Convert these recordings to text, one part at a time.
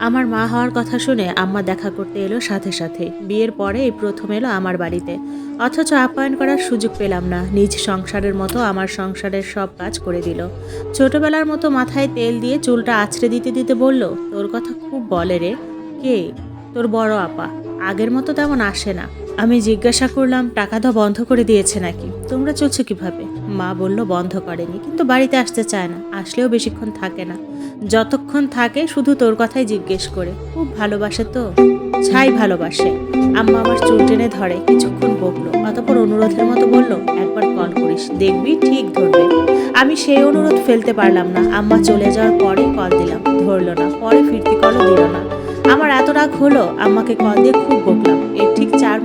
আমার মা হওয়ার কথা শুনে আম্মা দেখা করতে এলো সাথে সাথে। বিয়ের পরে এই প্রথম এলো আমার বাড়িতে। অথচ আপ্যায়ন করার সুযোগ পেলাম না। নিজ সংসারের মতো আমার সংসারের সব কাজ করে দিল। ছোটবেলার মতো মাথায় তেল দিয়ে চুলটা আছড়ে দিতে দিতে বলল, তোর কথা খুব বলে রে। কে? তোর বড় আপা। আগের মতো তেমন আসে না। আমি জিজ্ঞাসা করলাম, টাকা দেওয়া বন্ধ করে দিয়েছে নাকি? তোমরা চলছো কীভাবে? মা বলল, বন্ধ করেনি, কিন্তু বাড়িতে আসতে চায় না, আসলেও বেশিক্ষণ থাকে না। যতক্ষণ থাকে, শুধু তোর কথাই জিজ্ঞেস করে। খুব ভালোবাসে তো? ছাই ভালোবাসে। আম্মা আমার চুল টেনে ধরে, কিছুক্ষণ বকলো, অতপর অনুরোধের মতো বলল, একবার কল করিস, দেখবি ঠিক ধরবে। আমি সেই অনুরোধ ফেলতে পারলাম না। আম্মা চলে যাওয়ার পরে কল দিলাম, ধরলো না, পরে ফিরতি কলও দিল না। আমার এত রাগ হলো, আম্মাকে কল দিয়ে খুব বকলাম।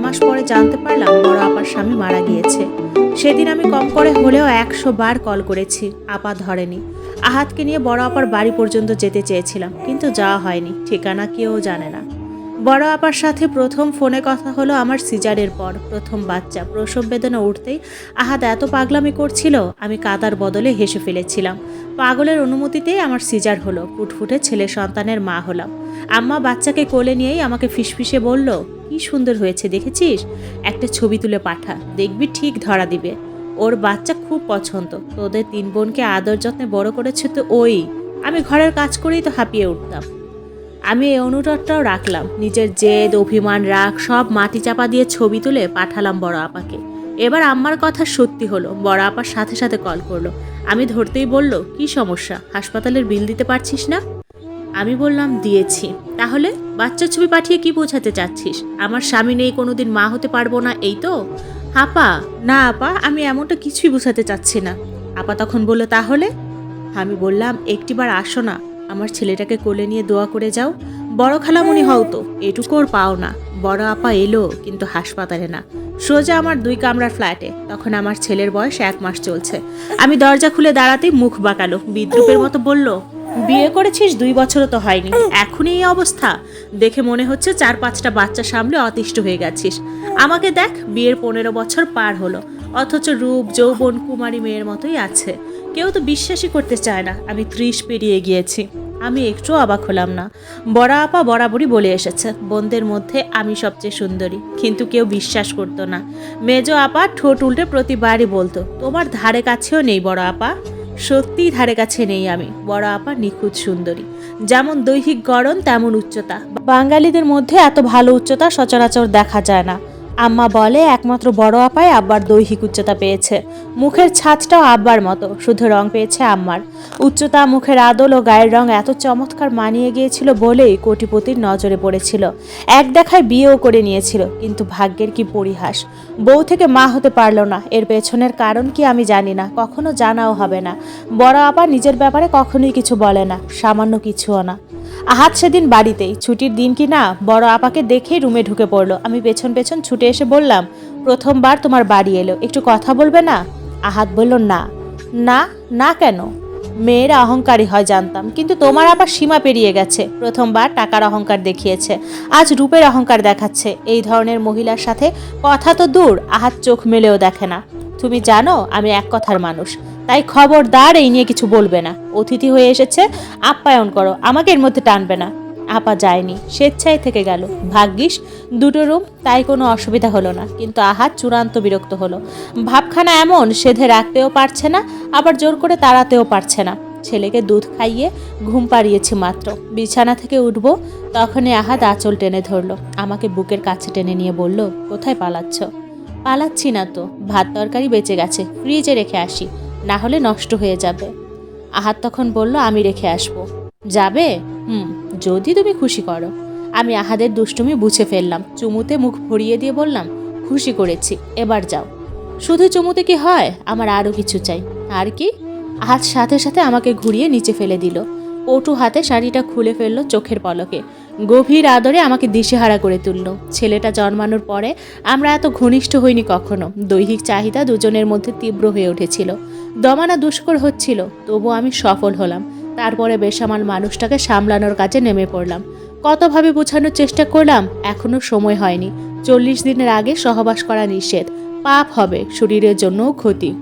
মাস পরে জানতে পারলাম বড় আপার স্বামী মারা গিয়েছে। সেদিন আমি কম করে হলেও একশো বার কল করেছি, আপা ধরেনি। আহাতকে নিয়ে বড় আপার বাড়ি পর্যন্ত যেতে চেয়েছিলাম, কিন্তু যাওয়া হয়নি, ঠিকানা কেউ জানে না। বড় আপার সাথে প্রথম ফোনে কথা হলো আমার সিজারের পর, প্রথম বাচ্চা। প্রসব বেদনা উঠতেই আহাত এত পাগলামি করছিল, আমি কাদার বদলে হেসে ফেলেছিলাম। পাগলের অনুমতিতেই আমার সিজার হলো, ফুটফুটে ছেলে সন্তানের মা হলাম। আম্মা বাচ্চাকে কোলে নিয়েই আমাকে ফিসফিসে বলল কি সুন্দর হয়েছে, দেখেছিস? একটা ছবি তুলে পাঠা, দেখবি ঠিক ধরা দিবে। ওর বাচ্চা খুব পছন্দ, তোদের তিন বোনকে আদর যত্নে বড় করেছে তো ওই। আমি ঘরের কাজ করেই তো হাঁপিয়ে উঠতাম। আমি এই অনুরোধটাও রাখলাম, নিজের জেদ, অভিমান, রাগ সব মাটি চাপা দিয়ে ছবি তুলে পাঠালাম বড় আপাকে। এবার আম্মার কথা সত্যি হলো, বড় আপার সাথে সাথে কল করল। আমি ধরতেই বলল, কি সমস্যা? হাসপাতালের বিল দিতে পারছিস না? আমি বললাম, দিয়েছি। তাহলে বাচ্চার ছবি পাঠিয়ে কি বোঝাতে চাচ্ছিস? আমার স্বামী নেই, কোনোদিন মা হতে পারব না, এই তো? আপা। না, আপা, আমি এমনটা কিছুই বোঝাতে চাচ্ছি না। আপা তখন বলল, তাহলে? আমি বললাম, একটিবার আসো না। আমার ছেলেটাকে কোলে নিয়ে দোয়া করে যাও। বড় খালামণি হও তো, এটুকু ওর পাও না। বড় আপা এলো, কিন্তু হাসপাতালে না। সোজা আমার দুই কামরার ফ্ল্যাটে। তখন আমার ছেলের বয়স এক মাস চলছে। আমি দরজা খুলে দাঁড়াতেই মুখ বাঁকালো। বিদ্রুপের মতো বলল বিয়ে করেছিস, দুই বছরও তো হয়নি। এখনই এই অবস্থা। দেখে মনে হচ্ছে চার পাঁচটা বাচ্চা সামলে অতিষ্ঠ হয়ে গেছিস। আমাকে দেখ, বিয়ের পনেরো বছর পার হলো। অথচ রূপ, যৌবন, কুমারী মেয়ের মতোই আছে। কেউ তো বিশ্বাসই করতে চায় না, আমি ত্রিশ পেরিয়ে গিয়েছি। আমি একটু অবাক হলাম না। বড় আপা বরাবরই বলে এসেছে, বোনদের মধ্যে আমি সবচেয়ে সুন্দরী। কিন্তু কেউ বিশ্বাস করতো না। মেজ আপা ঠোঁট উল্টে প্রতিবারই বলতো, তোমার ধারে কাছেও নেই বড় আপা। সত্যিই ধারে কাছে নেই আমি, বড় আপা নিখুঁত সুন্দরী। যেমন দৈহিক গড়ন, তেমন উচ্চতা। বাঙালিদের মধ্যে এত ভালো উচ্চতা সচরাচর দেখা যায় না। আম্মা বলে, একমাত্র বড় আপায় আব্বার দৈহিক উচ্চতা পেয়েছে। মুখের ছাদটাও আব্বার মতো, শুধু রং পেয়েছে আম্মার। উচ্চতা, মুখের আদল ও গায়ের রং এত চমৎকার মানিয়ে গিয়েছিল বলেই কোটিপতির নজরে পড়েছিল। এক দেখায় বিয়েও করে নিয়েছিল, কিন্তু ভাগ্যের কি পরিহাস? বউ থেকে মা হতে পারল না, এর পেছনের কারণ কি আমি জানি না, কখনো জানাও হবে না। বড় আপা নিজের ব্যাপারে কখনোই কিছু বলে না, সামান্য কিছুও না। আহাত সেদিন বাড়িতেই। ছুটির দিন কি না? বড় আপাকে দেখেই রুমে ঢুকে পড়ল। আমি পেছন পেছন ছুটে এসে বললাম, প্রথমবার তোমার বাড়ি এলো। একটু কথা বলবে না? আহাত বলল, না। না? না কেন? মেয়েরা অহংকারী হয় জানতাম, কিন্তু তোমার আবার সীমা পেরিয়ে গেছে। প্রথমবার টাকার অহংকার দেখিয়েছে। আজ রূপের অহংকার দেখাচ্ছে। এই ধরনের মহিলার সাথে কথা তো দূর, আহাত চোখ মেলেও দেখে না। তুমি জানো, আমি এক কথার মানুষ। তাই খবরদার এই নিয়ে কিছু বলবে না। অতিথি হয়ে এসেছে, আপ্যায়ন করো, আমাকে এর মধ্যে টানবে না। আপা যায়নি, স্বেচ্ছায় থেকে গেল। ভাগ্যিস, দুটো রুম, তাই কোনো অসুবিধা হলো না। কিন্তু আহাত চূড়ান্ত বিরক্ত হলো। ভাবখানা এমন, সেধে রাখতেও পারছে না, আবার জোর করে তাড়াতেও পারছে না। ছেলেকে দুধ খাইয়ে ঘুম পাড়িয়েছি মাত্র। বিছানা থেকে উঠবো, তখনই আহাত আঁচল টেনে ধরলো। আমাকে বুকের কাছে টেনে নিয়ে বলল, কোথায় পালাচ্ছ? পালাচ্ছি না তো, ভাত তরকারি বেঁচে গেছে, ফ্রিজে রেখে আসি। না হলে নষ্ট হয়ে যাবে। আহাত তখন বলল, আমি রেখে আসব। যাবে? হুম, যদি তুমি খুশি করো। আমি আহাদের দুষ্টুমি বুঝে ফেললাম। চুমুতে মুখ ভরিয়ে দিয়ে বললাম, খুশি করেছি, এবার যাও। শুধু চুমুতে কি হয়? আমার আরও কিছু চাই। আর কি? আহাত সাথে সাথে আমাকে ঘুরিয়ে নিচে ফেলে দিল। পটু হাতে শাড়িটা খুলে ফেলল চোখের পলকে। গভীর আদরে আমাকে দিশেহারা করে তুলল। ছেলেটা জন্মানোর পরে আমরা এত ঘনিষ্ঠ হইনি কখনো। দৈহিক চাহিদা দুজনের মধ্যে তীব্র হয়ে উঠেছিল। দমানা দুষ্কর হচ্ছিল, তবু আমি সফল হলাম। তারপরে বেসামাল মানুষটাকে সামলানোর কাজে নেমে পড়লাম। কতভাবে বোঝানোর চেষ্টা করলাম, এখনও সময় হয়নি। চল্লিশ দিনের আগে সহবাস করা নিষেধ। পাপ হবে, শরীরের জন্যও ক্ষতি।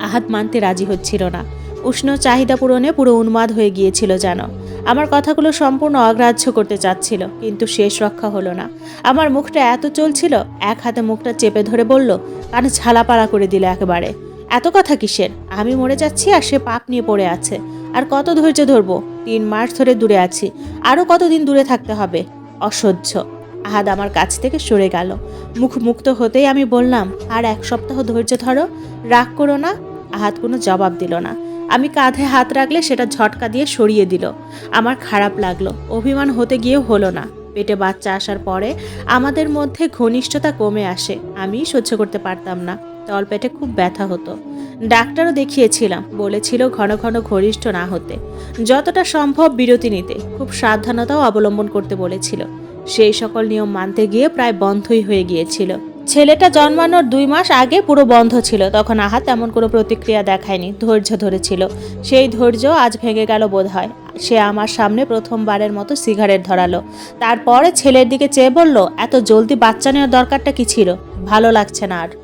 আহাত মানতে রাজি হচ্ছিল না। উষ্ণ চাহিদা পূরণে পুরো উন্মাদ হয়ে গিয়েছিল যেন। আমার কথাগুলো সম্পূর্ণ অগ্রাহ্য করতে চাচ্ছিল, কিন্তু শেষ রক্ষা হলো না। আমার মুখটা এত চলছিল, এক হাতে মুখটা চেপে ধরে বলল, কানে ঝালাপালা করে দিল একেবারে। এত কথা কিসের? আমি মরে যাচ্ছি আর সে পাপ নিয়ে পড়ে আছে। আর কত ধৈর্য ধরবো? তিন মাস ধরে দূরে আছি। আরও কতদিন দূরে থাকতে হবে? অসহ্য। আহাদ আমার কাছ থেকে সরে গেল। মুখ মুক্ত হতেই আমি বললাম, আর এক সপ্তাহ ধৈর্য ধরো। রাগ করো না। আহাদ কোনো জবাব দিল না। আমি কাঁধে হাত রাখলে সেটা ঝটকা দিয়ে সরিয়ে দিল। আমার খারাপ লাগল। অভিমান হতে গিয়েও হলো না। পেটে বাচ্চা আসার পরে আমাদের মধ্যে ঘনিষ্ঠতা কমে আসে। আমি সহ্য করতে পারতাম না। তলপেটে খুব ব্যথা হতো। ডাক্তারও দেখিয়েছিলাম, বলেছিল ঘন ঘন ঘনিষ্ঠ না হতে। যতটা সম্ভব বিরতি নিতে, খুব সাবধানতাও অবলম্বন করতে বলেছিল। সেই সকল নিয়ম মানতে গিয়ে প্রায় বন্ধই হয়ে গিয়েছিল। ছেলেটা জন্মানোর দুই মাস আগে পুরো বন্ধ ছিল, তখন আহা তেমন কোনো প্রতিক্রিয়া দেখায়নি, ধৈর্য ধরেছিল। সেই ধৈর্য আজ ভেঙে গেল বোধ হয় সে আমার সামনে প্রথমবারের মতো সিগারেট ধরালো। তারপরে ছেলের দিকে চেয়ে বলল, এত জলদি বাচ্চা নেওয়ার দরকারটা কি ছিল? ভালো লাগছে না আর।